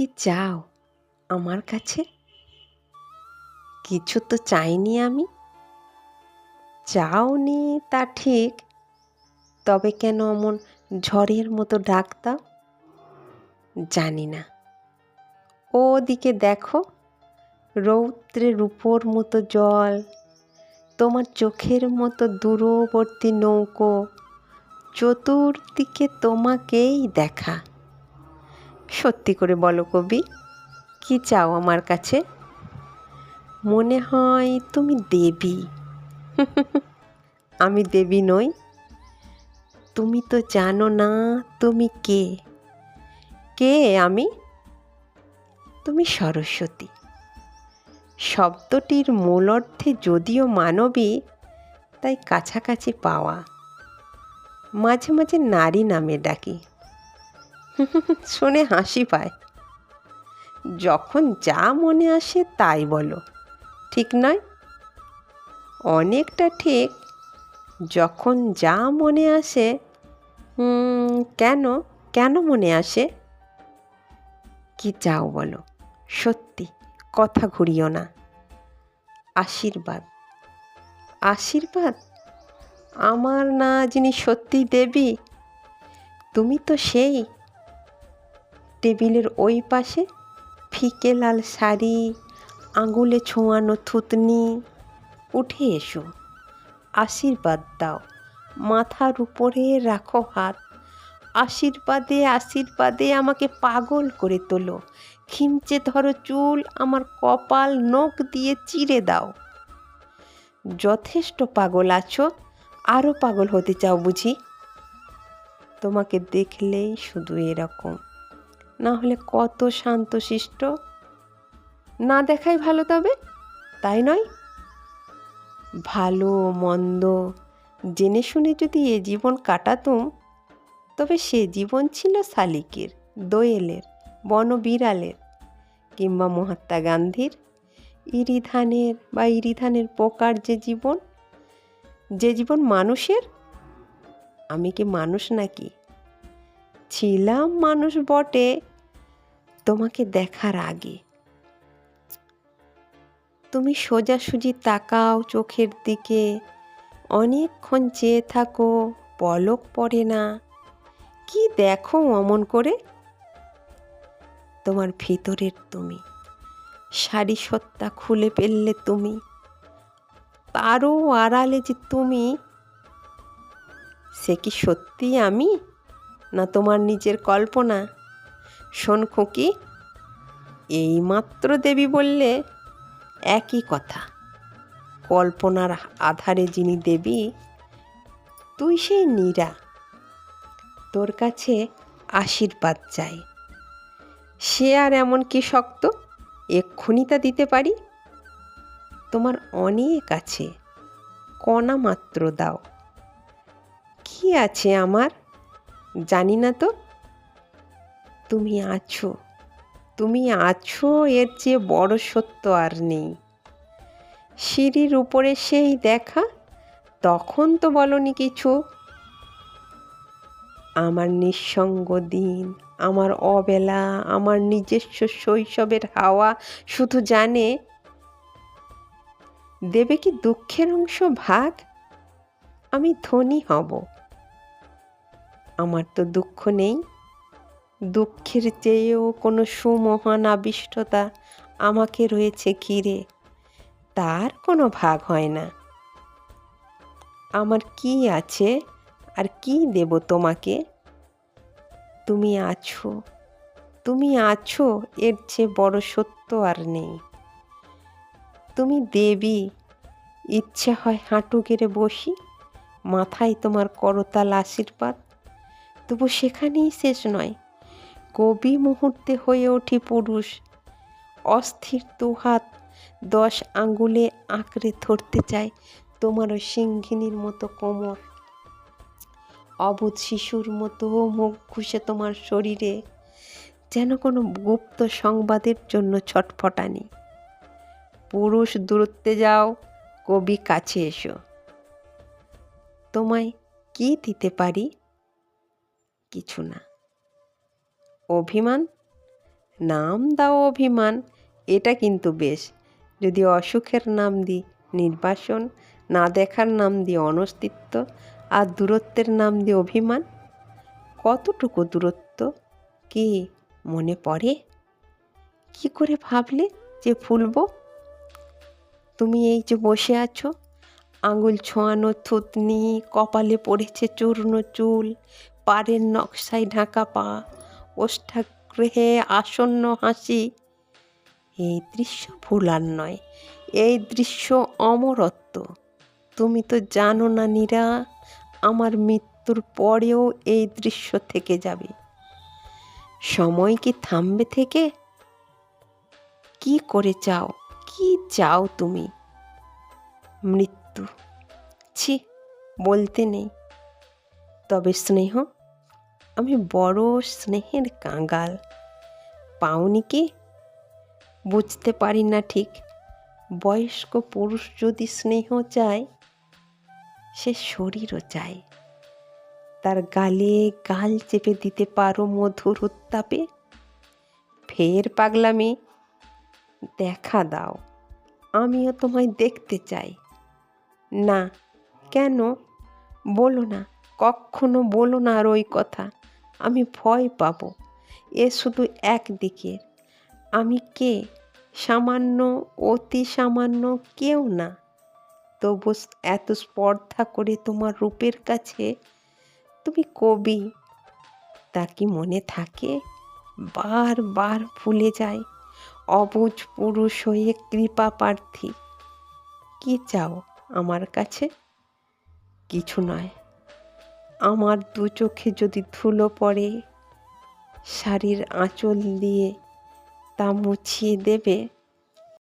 কি চাও আমার কাছে? কিছু তো চাইনি আমি। চাওনি তা ঠিক, তবে কেন অমন ঝড়ের মতো ডাক দাও জানি না। ওদিকে দেখো, রৌদ্রের উপর মতো জল, তোমার চোখের মতো দূরবর্তী নৌকো, চতুর্দিকে তোমাকেই দেখা। সত্যি করে বলো কবি, কি চাও আমার কাছে? মনে হয় তুমি দেবী। আমি দেবী নই। তুমি তো জানো না তুমি কে। কে আমি? তুমি সরস্বতী। শব্দটির মূল অর্থে যদিও মানবী, তাই কাছাকাছি পাওয়া। মাঝে মাঝে নারী নামে ডাকি। শুনে হাসি পায়। যখন যা মনে আসে তাই বলো, ঠিক নয়? অনেকটা ঠিক। যখন যা মনে আসে কেন কেন মনে আসে? কি চাও বলো? সত্যি, কথা ঘুরিও না। আশীর্বাদ। আশীর্বাদ? আমার না যিনি সত্যি দেবী, তুমি তো সেই। টেবিলের ওই পাশে ফিকে লাল শাড়ি, আঙুলে ছোঁয়ানো থুতনি। উঠে এসো, আশীর্বাদ দাও, মাথার উপরে রাখো হাত। আশীর্বাদে আশীর্বাদে আমাকে পাগল করে তোলো। খিমচে ধরো চুল, আমার কপাল নখ দিয়ে চিরে দাও। যথেষ্ট পাগল আছো আরও পাগল হতে চাও বুঝি? তোমাকে দেখলেই শুধু এরকম। না হলে কত শান্তশিষ্ট। না দেখাই ভালো তবে, তাই নয়? ভালো, মন্দ, জেনে শুনে যদি এ জীবন কাটাতুম, তবে সে জীবন ছিল শালিকের, দোয়েলের, বনবিড়ালের কিংবা মহাত্মা গান্ধীর। ইরিধানের বা ইরিধানের পোকার যে জীবন যে জীবন মানুষের, আমি কি মানুষ নাকি? ছিলাম মানুষ বটে তোমাকে দেখার আগে। তুমি সোজাসুজি তাকাও চোখের দিকে। অনেকক্ষণ চেয়ে থাকো, পলক পড়ে না। কি দেখো অমন করে? তোমার ভিতরের তুমি। শাড়ি সত্তা খুলে ফেললে তুমি। তারও আড়ালে যে তুমি। সে কি সত্যি আমি? না তোমার নিজের কল্পনা? শোন খুকি, এইমাত্র দেবী বললে একই কথা। কল্পনার আধারে যিনি দেবী, তুই সেই নীরা। তোর কাছে আশীর্বাদ চাই। সে আর এমন কি শক্ত? এক্ষুনি তা দিতে পারি? তোমার অনেক আছে, কণা মাত্র দাও। কি আছে আমার? জানি না তো। তুমি আছো। তুমি আছো, এর চেয়ে বড় সত্য আর নেই। সিঁড়ির উপরে সেই দেখা, তখন তো বলনি কিছু। আমার নিঃসঙ্গ দিন, আমার অবেলা, আমার নিজস্ব শৈশবের হাওয়া শুধু জানে। দেবে কি দুঃখের অংশ ভাগ? আমি ধনী হব। আমার তো দুঃখ নেই। দুঃখের চেয়েও কোনো সুমহান আবিষ্টতা আমাকে রয়েছে ঘিরে। তার কোনো ভাগ হয় না। আমার কি আছে আর কি দেব তোমাকে? তুমি আছো তুমি আছো, এর চেয়ে বড় সত্য আর নেই। তুমি দেবী, ইচ্ছে হয় হাঁটু গেড়ে বসি, মাথায় তোমার করতাল আশীর্বাদ, তবু সেখানেই শেষ নয়। কবি মুহূর্তে হয়ে ওঠি পুরুষ। অস্থির দুহাত দশ আঙ্গুলে আঁকড়ে ধরতে চায় তোমার ওই সিংহিনীর মতো কোমর। অবুধ শিশুর মতো মুখ ঘুষে তোমার শরীরে, যেন কোনো গুপ্ত সংবাদের জন্য ছটফটানি। পুরুষ দূরত্বে যাও, কবি কাছে এসো। তোমায় কি দিতে পারি? কিছু না। অভিমান? নাম দাও অভিমান, এটা কিন্তু বেশ। যদি অসুখের নাম দিই নির্বাসন, না দেখার নাম দিয়ে অনস্তিত্ব, আর দূরত্বের নাম দিয়ে অভিমান? কতটুকু দূরত্ব? কি মনে পড়ে? কি করে ভাবলে যে ফুলবো তুমি এই যে বসে আছো, আঙুল ছোঁয়ানো থুতনি, কপালে পড়েছে চূর্ণ চুল, পাড়ের নকশায় ঢাকা পা ওষ্ঠাগ্রহে আসন্ন হাসি। এই দৃশ্য ভুলার নয়, এই দৃশ্য অমরত্ব। তুমি তো জানো না নীরা, আমার মৃত্যুর পরেও এই দৃশ্য থেকে যাবে। সময় কি থামবে থেকে? কি করে চাও, কি চাও তুমি? মৃত্যু, ছি, বলতে নেই। তবে স্নেহ আমি বড় স্নেহের কাঙ্গাল। পাওনি কি? বুঝতে পারি না ঠিক। বয়স্ক পুরুষ যদি স্নেহ চায়, সে শরীরও চায়। তার গালে গাল চেপে দিতে পারো মধুর উত্তাপে? ফের পাগলামি। দেখা দাও, আমিও তোমায় দেখতে চাই। না, কেন? বলো না। কখনো বলো না আর ওই কথা। আমি ভয় পাবো। এ শুধু একদিকের আমি কে? সামান্য, অতি সামান্য কেউ না। তবু এত স্পর্ধা করে তোমার রূপের কাছে তুমি কবি। তা কি মনে থাকে? বারবার ভুলে যায় অবুঝ পুরুষ হয়ে কৃপা প্রার্থী। কি চাও আমার কাছে? কিছু নয়। আমার দু চোখে যদি ধুলো পড়ে শাড়ির আঁচল দিয়ে তা মুছিয়ে দেবে।